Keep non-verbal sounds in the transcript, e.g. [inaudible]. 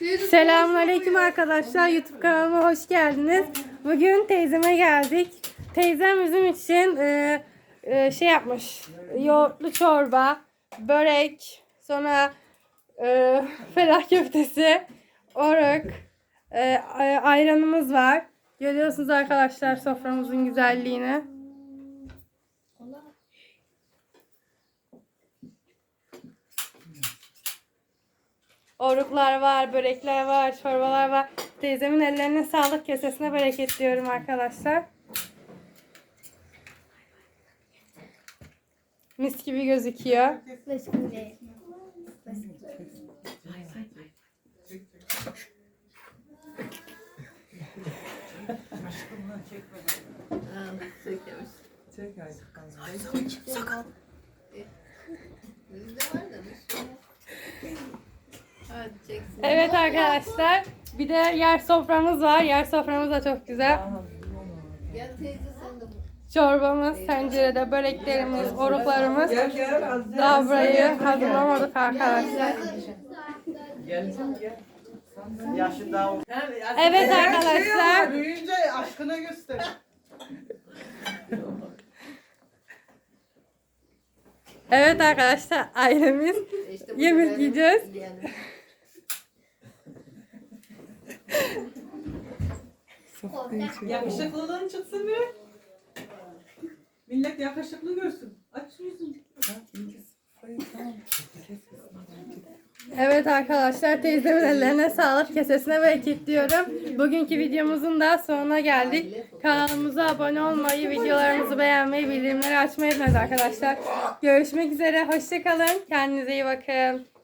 Selamünaleyküm arkadaşlar. YouTube kanalıma hoş geldiniz. Bugün teyzeme geldik. Teyzem bizim için e, e, şey yapmış. Yoğurtlu çorba, börek, sonra e, [laughs] felak köftesi, oruk, e, ay- ayranımız var. Görüyorsunuz arkadaşlar soframızın güzelliğini. Oruklar var, börekler var, çorbalar var. Teyzemin ellerine sağlık, kesesine bereket diyorum arkadaşlar. Mis gibi gözüküyor. Hadi çeksin. Evet arkadaşlar. Bir de yer soframız var. Yer soframız da çok güzel. Gel teyze sen de bu. Çorbamız, tencerede böreklerimiz, oruklarımız. Daha burayı hazırlamadık arkadaşlar. Gel gel. Yaşı daha Evet Şey arkadaşlar. büyüyünce aşkına göster. Evet arkadaşlar ailemiz Yemek yiyeceğiz. Yeğenim. Yakışıklılığın çıksın bir. Millet yakışıklı görsün. Aç yüzünü. Evet arkadaşlar teyzemin ellerine sağlık kesesine bereket diyorum. Bugünkü videomuzun da sonuna geldik. Kanalımıza abone olmayı, videolarımızı beğenmeyi, bildirimleri açmayı unutmayın arkadaşlar. Görüşmek üzere, hoşçakalın. Kendinize iyi bakın.